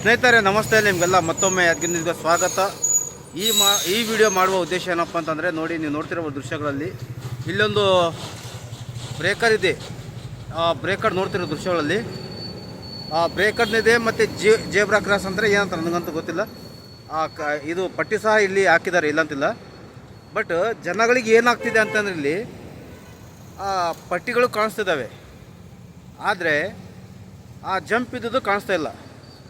ಸ್ನೇಹಿತರೆ, ನಮಸ್ತೆ. ನಿಮಗೆಲ್ಲ ಮತ್ತೊಮ್ಮೆ ಅದಕ್ಕಿಂತ ಸ್ವಾಗತ. ಈ ಮಾ, ಈ ವಿಡಿಯೋ ಮಾಡುವ ಉದ್ದೇಶ ಏನಪ್ಪ ಅಂತಂದರೆ, ನೋಡಿ, ನೀವು ನೋಡ್ತಿರೋ ದೃಶ್ಯಗಳಲ್ಲಿ ಇಲ್ಲೊಂದು ಬ್ರೇಕರ್ ಇದೆ. ಆ, ಬ್ರೇಕರ್ ನೋಡ್ತಿರೋ ದೃಶ್ಯಗಳಲ್ಲಿ. ಆ, ಬ್ರೇಕರ್ನಿದೆ ಮತ್ತು ಜೇ, ಜೇಬ್ರಾ ಕ್ರಾಸ್ ಅಂದರೆ ಏನಂತ ನನಗಂತೂ ಗೊತ್ತಿಲ್ಲ. ಆ, ಕ, ಇದು ಪಟ್ಟಿ ಸಹ ಇಲ್ಲಿ ಹಾಕಿದ್ದಾರೆ, ಇಲ್ಲಂತಿಲ್ಲ. ಬಟ್ ಜನಗಳಿಗೆ ಏನಾಗ್ತಿದೆ ಅಂತಂದ್ರೆ ಇಲ್ಲಿ, ಆ, ಪಟ್ಟಿಗಳು ಕಾಣಿಸ್ತಿದ್ದಾವೆ. ಆದರೆ, ಆ ಜಂಪ್ ಇದ್ದದ್ದು ಕಾಣಿಸ್ತಾ ಇಲ್ಲ.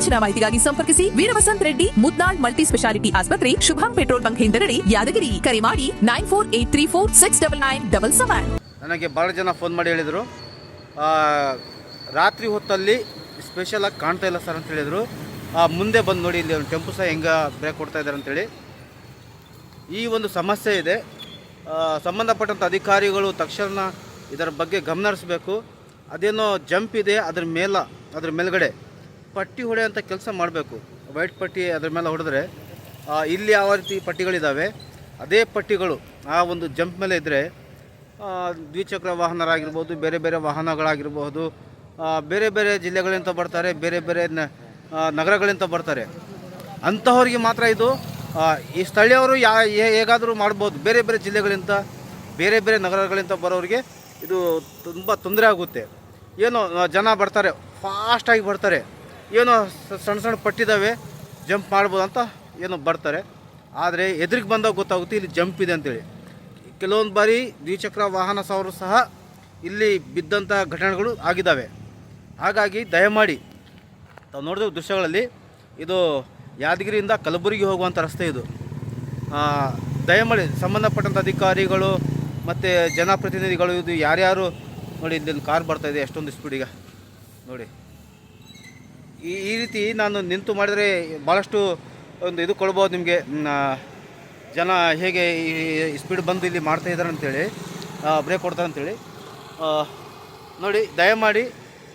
ಹೆಚ್ಚಿನ ಮಾಹಿತಿಗಾಗಿ ಸಂಪರ್ಕಿಸಿ ವೀರವಸಂತ್ ರೆಡ್ಡಿ ಮುದ್ನಾಳ್ ಮಲ್ಟಿ ಸ್ಪೆಷಾಲಿಟಿ ಆಸ್ಪತ್ರೆ ಶುಭಂ ಪೆಟ್ರೋಲ್ ಬಂಕ್ ಹಿಂದಗಡೆ ಯಾದಗಿರಿ. ಕರೆ ಮಾಡಿ nine four eight three four six double nine double seven. ನನಗೆ ಭಾಳ ಜನ ಫೋನ್ ಮಾಡಿ ಹೇಳಿದರು. ರಾತ್ರಿ ಹೊತ್ತಲ್ಲಿ ಸ್ಪೆಷಲ್ ಆಗಿ ಕಾಣ್ತಾ ಇಲ್ಲ ಸರ್ ಅಂತ ಹೇಳಿದರು. ಮುಂದೆ ಬಂದು ನೋಡಿ ಇಲ್ಲಿ ಒಂದು ಟೆಂಪು ಸಹ ಹೆಂಗೆ ಬ್ರೇಕ್ ಕೊಡ್ತಾ ಇದ್ದಾರೆ ಅಂತೇಳಿ ಈ ಒಂದು ಸಮಸ್ಯೆ ಇದೆ. ಸಂಬಂಧಪಟ್ಟಂಥ ಅಧಿಕಾರಿಗಳು ತಕ್ಷಣ ಇದರ ಬಗ್ಗೆ ಗಮನ ಹರಿಸ್ಬೇಕು. ಅದೇನೋ ಜಂಪ್ ಇದೆ, ಅದ್ರ ಮೇಲ, ಅದ್ರ ಮೇಲ್ಗಡೆ. ಪಟ್ಟಿ ಹೊಡೆಯುವಂಥ ಕೆಲಸ ಮಾಡಬೇಕು. ವೈಟ್ ಪಟ್ಟಿ ಅದ್ರ ಮೇಲೆ ಹೊಡೆದ್ರೆ ಇಲ್ಲಿ ಯಾವ ರೀತಿ ಪಟ್ಟಿಗಳಿದ್ದಾವೆ ಅದೇ ಪಟ್ಟಿಗಳು, ಆ ಒಂದು ಜಂಪ್ ಮೇಲೆ ಇದ್ದರೆ ದ್ವಿಚಕ್ರ ವಾಹನರಾಗಿರ್ಬೋದು, ಬೇರೆ ಬೇರೆ ವಾಹನಗಳಾಗಿರ್ಬೋದು ಬೇರೆ ಬೇರೆ ಜಿಲ್ಲೆಗಳಿಂದ ಬರ್ತಾರೆ, ಬೇರೆ ಬೇರೆ ನಗರಗಳಿಂದ ಬರ್ತಾರೆ. ಅಂಥವ್ರಿಗೆ ಮಾತ್ರ ಇದು ಈ ಸ್ಥಳೀಯವರು ಯಾ ಹೇಗಾದರೂ ಮಾಡ್ಬೋದು. ಬೇರೆ ಬೇರೆ ಜಿಲ್ಲೆಗಳಿಂದ, ಬೇರೆ ಬೇರೆ ನಗರಗಳಿಂದ ಬರೋರಿಗೆ ಇದು ತುಂಬ ತೊಂದರೆ ಆಗುತ್ತೆ. ಏನು ಜನ ಬರ್ತಾರೆ, ಫಾಸ್ಟಾಗಿ ಬರ್ತಾರೆ. ಏನೋ ಸಣ್ಣ ಸಣ್ಣ ಪಟ್ಟಿದ್ದಾವೆ ಜಂಪ್ ಮಾಡ್ಬೋದು ಅಂತ ಏನೋ ಬರ್ತಾರೆ. ಆದರೆ ಎದುರಿಗೆ ಬಂದಾಗ ಗೊತ್ತಾಗುತ್ತೆ ಇಲ್ಲಿ ಜಂಪ್ ಇದೆ ಅಂತೇಳಿ. ಕೆಲವೊಂದು ಬಾರಿ ದ್ವಿಚಕ್ರ ವಾಹನ ಸವರು ಸಹ ಇಲ್ಲಿ ಬಿದ್ದಂಥ ಘಟನೆಗಳು ಆಗಿದ್ದಾವೆ. ಹಾಗಾಗಿ ದಯಮಾಡಿ ತಾವು ನೋಡಿದ ದೃಶ್ಯಗಳಲ್ಲಿ ಇದು ಯಾದಗಿರಿಯಿಂದ ಕಲಬುರಗಿ ಹೋಗುವಂಥ ರಸ್ತೆ ಇದು. ದಯಮಾಡಿ ಸಂಬಂಧಪಟ್ಟಂಥ ಅಧಿಕಾರಿಗಳು ಮತ್ತು ಜನಪ್ರತಿನಿಧಿಗಳು ಇದು ಯಾರ್ಯಾರು ನೋಡಿ ಇಲ್ಲಿ ಕಾರ್ ಬರ್ತಾಯಿದೆ ಎಷ್ಟೊಂದು ಸ್ಪೀಡಿಗೆ ನೋಡಿ. ಈ ಈ ರೀತಿ ನಾನು ನಿಂತು ಮಾಡಿದರೆ ಭಾಳಷ್ಟು ಒಂದು ಇದು ಕೊಡ್ಬೋದು ನಿಮಗೆ. ಜನ ಹೇಗೆ ಈ ಸ್ಪೀಡ್ ಬಂದು ಇಲ್ಲಿ ಮಾಡ್ತಾ ಇದ್ದಾರೆ ಅಂತೇಳಿ ಬ್ರೇಕ್ ಕೊಡ್ತಾರೆ ಅಂತೇಳಿ. ನೋಡಿ, ದಯಮಾಡಿ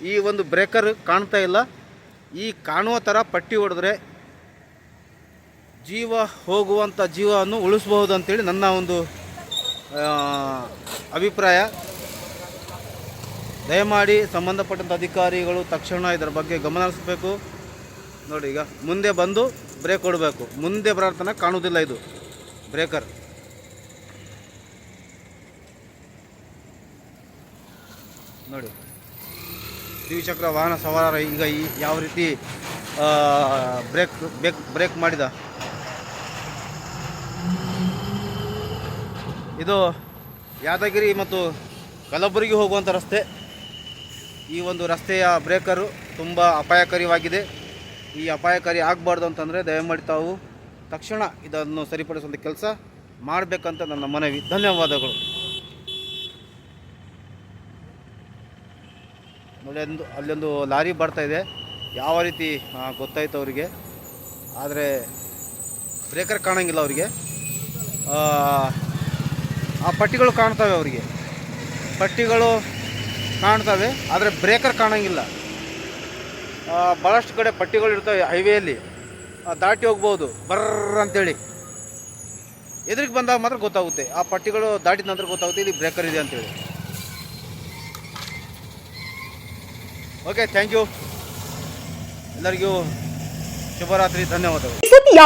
ಈ ಒಂದು ಬ್ರೇಕರ್ ಕಾಣ್ತಾ ಇಲ್ಲ. ಈ ಕಾಣುವ ಥರ ಪಟ್ಟಿ ಹೊಡೆದ್ರೆ ಜೀವ ಹೋಗುವಂಥ ಜೀವವನ್ನು ಉಳಿಸ್ಬಹುದು ಅಂತೇಳಿ ನನ್ನ ಒಂದು ಅಭಿಪ್ರಾಯ. ದಯಮಾಡಿ ಸಂಬಂಧಪಟ್ಟಂಥ ಅಧಿಕಾರಿಗಳು ತಕ್ಷಣ ಇದರ ಬಗ್ಗೆ ಗಮನ ಹರಿಸ್ಬೇಕು. ನೋಡಿ ಈಗ ಮುಂದೆ ಬಂದು ಬ್ರೇಕ್ ಕೊಡಬೇಕು. ಮುಂದೆ ಪ್ರಾರ್ಥನೆ ತನಕ ಕಾಣುವುದಿಲ್ಲ ಇದು. ಬ್ರೇಕರ್ ನೋಡಿ. ದ್ವಿಚಕ್ರ ವಾಹನ ಸವಾರ ಈಗ ಈ ಯಾವ ರೀತಿ ಬ್ರೇಕ್ ಬ್ರೇಕ್ ಬ್ರೇಕ್ ಮಾಡಿದ? ಇದು ಯಾದಗಿರಿ ಮತ್ತು ಕಲಬುರಗಿ ಹೋಗುವಂಥ ರಸ್ತೆ. ಈ ಒಂದು ರಸ್ತೆಯ ಬ್ರೇಕರು ತುಂಬ ಅಪಾಯಕಾರಿಯಾಗಿದೆ. ಈ ಅಪಾಯಕಾರಿ ಆಗಬಾರ್ದು ಅಂತಂದರೆ ದಯಮಾಡಿ ತಾವು ತಕ್ಷಣ ಇದನ್ನು ಸರಿಪಡಿಸುವಂಥ ಕೆಲಸ ಮಾಡಬೇಕಂತ ನನ್ನ ಮನವಿ. ಧನ್ಯವಾದಗಳು. ಅಲ್ಲೊಂದು ಅಲ್ಲೊಂದು ಲಾರಿ ಬರ್ತಾ ಇದೆ. ಯಾವ ರೀತಿ ಗೊತ್ತಾಯಿತು ಅವರಿಗೆ. ಆದರೆ ಬ್ರೇಕರ್ ಕಾಣಂಗಿಲ್ಲ ಅವರಿಗೆ. ಆ ಪಟ್ಟಿಗಳು ಕಾಣ್ತವೆ ಅವರಿಗೆ. ಪಟ್ಟಿಗಳು ಕಾಣ್ತವೆ, ಆದರೆ ಬ್ರೇಕರ್ ಕಾಣೋಂಗಿಲ್ಲ. ಭಾಳಷ್ಟು ಕಡೆ ಪಟ್ಟಿಗಳು ಇರ್ತವೆ ಹೈವೇಯಲ್ಲಿ. ದಾಟಿ ಹೋಗ್ಬೋದು, ಬರ್ರ ಅಂತೇಳಿ. ಎದುರಿಗೆ ಬಂದಾಗ ಮಾತ್ರ ಗೊತ್ತಾಗುತ್ತೆ, ಆ ಪಟ್ಟಿಗಳು ದಾಟಿದ ನಂತರ ಗೊತ್ತಾಗುತ್ತೆ ಇಲ್ಲಿ ಬ್ರೇಕರ್ ಇದೆ ಅಂತೇಳಿ. ಓಕೆ ಥ್ಯಾಂಕ್ ಯು ಎಲ್ಲರಿಗೂ ಶುಭರಾತ್ರಿ, ಧನ್ಯವಾದಗಳು. ಸುದ್ದಿಯ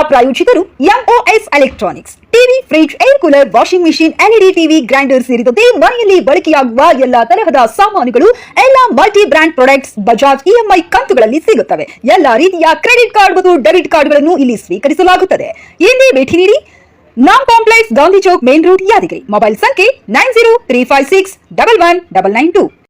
MOS electronics TV fridge air cooler washing machine LED TV grinder ಸೇರಿದಂತೆ ಮನೆಯಲ್ಲಿ ಬಳಕೆಯಾಗುವ ಎಲ್ಲಾ ತರಹದ ಸಾಮಾನುಗಳು, ಎಲ್ಲಾ multi brand products Bajaj EMI ಕಂತುಗಳಲ್ಲಿ ಸಿಗುತ್ತವೆ. ಎಲ್ಲಾ ರೀತಿಯ ಕ್ರೆಡಿಟ್ ಕಾರ್ಡ್ ಮತ್ತು ಡೆಬಿಟ್ ಕಾರ್ಡ್ಗಳನ್ನು ಇಲ್ಲಿ ಸ್ವೀಕರಿಸಲಾಗುತ್ತದೆ. ಎಲ್ಲಿ ಭೇಟಿ ನೀಡಿ. Naam complex, Gandhi Chowk, main road, Yadgiri. Mobile ಸಂಖ್ಯೆ nine zero three five six double one double nine two.